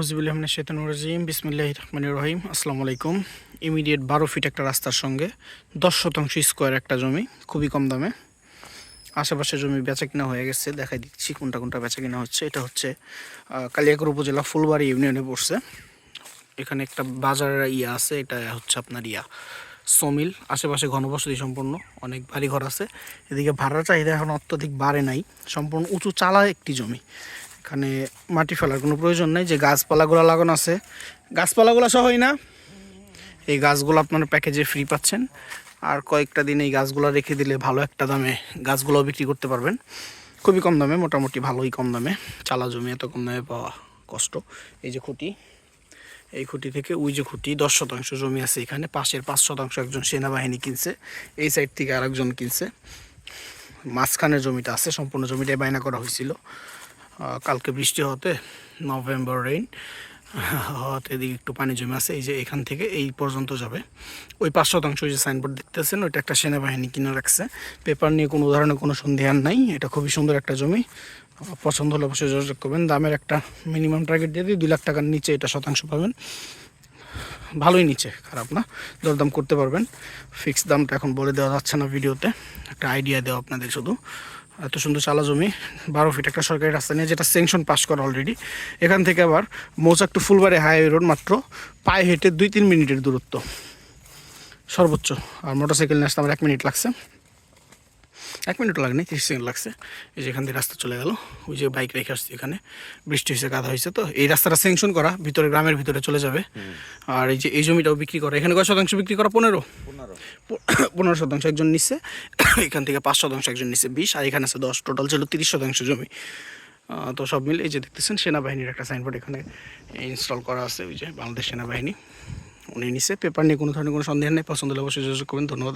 হজিবুল্লাহমিন শেতানুর রাজিম রহমান রহিম। আসসালামু আলাইকুম। ইমিডিয়েট বারো ফিট একটা রাস্তার সঙ্গে দশ শতাংশ স্কোয়ার একটা জমি, খুবই কম দামে। আশেপাশে জমি বেচা কিনা হয়ে গেছে, দেখাই দিচ্ছি কোনটা কোনটা বেচা কিনা হচ্ছে। এটা হচ্ছে কালিয়াকর উপজেলা ফুলবাড়ি ইউনিয়নে পড়ছে। এখানে একটা বাজার ইয়া আছে, এটা হচ্ছে আপনার ইয়া, সমিল। আশেপাশে ঘনবসতি সম্পন্ন অনেক বাড়ি ঘর আছে। এদিকে ভাড়ার চাহিদা এখন অত্যধিক বাড়ে নাই। সম্পূর্ণ উঁচু চালা একটি জমি। এখানে মাটি ফেলার কোনো প্রয়োজন নেই, যে গাছপালাগুলো লাগানো আছে। গাছপালাগুলো সহই না। এই গাছগুলো আপনারা প্যাকেজে ফ্রি পাচ্ছেন। আর কয়েকটা দিন এই গাছগুলো রেখে দিলে ভালো একটা দামে গাছগুলো বিক্রি করতে পারবেন। খুবই কম দামে, মোটামুটি ভালোই কম দামে। চালা জমি এত কম দামে পাওয়া কষ্ট। এই যে খুঁটি, এই খুঁটি থেকে ওই যে খুঁটি, দশ শতাংশ জমি আছে এখানে। পাশের পাঁচ শতাংশ একজন সেনাবাহিনী কিনছে, এই সাইড থেকে আরেকজন কিনছে। মাঝখানের জমিটা আছে, সম্পূর্ণ জমিটাই বায়না করা হয়েছিল। কালকে বৃষ্টি হতে নভেম্বর রেইন হওয়াতে এদিকে একটু পানি জমে আছে। এই যে এখান থেকে এই পর্যন্ত যাবে। ওই পাঁচ শতাংশ ওই যে সাইনবোর্ড দেখতেছেন, ওইটা একটা সেনাবাহিনী কিনে রাখছে। পেপার নিয়ে কোনো ধরনের কোনো সন্দেহান নাই। এটা খুবই সুন্দর একটা জমি। পছন্দ হলে অবশ্যই যোগাযোগ করবেন। দামের একটা মিনিমাম টার্গেট দিয়ে দিই। দুই লাখ টাকার নিচে এটা শতাংশ পাবেন। ভালোই নিচে, খারাপ না। দরদাম করতে পারবেন। ফিক্স দামটা এখন বলে দেওয়া যাচ্ছে না ভিডিওতে। একটা আইডিয়া দেওয়া আপনাদের শুধু। এত সুন্দর চালা জমি, বারো ফিট একটা সরকারি রাস্তা নিয়ে, যেটা স্যাংশন পাস করা অলরেডি এখান থেকে আবার Mouchak to Fulbari highway road মাত্র পায়ে হেঁটে দুই তিন মিনিটের দূরত্ব। সর্বোচ্চ। আর মোটরসাইকেল নিয়ে আসতে আমার এক মিনিট লাগছে। এক মিনিটও লাগেনি তিরিশ সেকেন্ড লাগছে। এই যে এখান থেকে রাস্তা চলে গেল ওই যে বাইক রেখে আসছি এখানে। বৃষ্টি হয়েছে কাদা হয়েছে তো। এই রাস্তাটা স্যাংশন করা ভিতরে গ্রামের ভিতরে চলে যাবে। আর এই যে এই জমিটাও বিক্রি করা এখানে কয় শতাংশ বিক্রি করা? পনেরো। পনেরো। পনেরো শতাংশ একজন নিচ্ছে এখান থেকে পাঁচ শতাংশ একজন নিচ্ছে বিশ আর এখানে আছে দশ। টোটাল ছিল তিরিশ শতাংশ জমি। তো সব মিলে এই যে দেখতেছেন সেনাবাহিনীর একটা সাইনবোর্ড এখানে ইনস্টল করা আছে ওই যে বাংলাদেশ সেনাবাহিনী। উনি নিচ্ছে পেপার নিয়ে কোনো ধরনের কোনো সন্দেহ নেই পছন্দ হলে অবশ্যই যোগাযোগ করবেন। ধন্যবাদ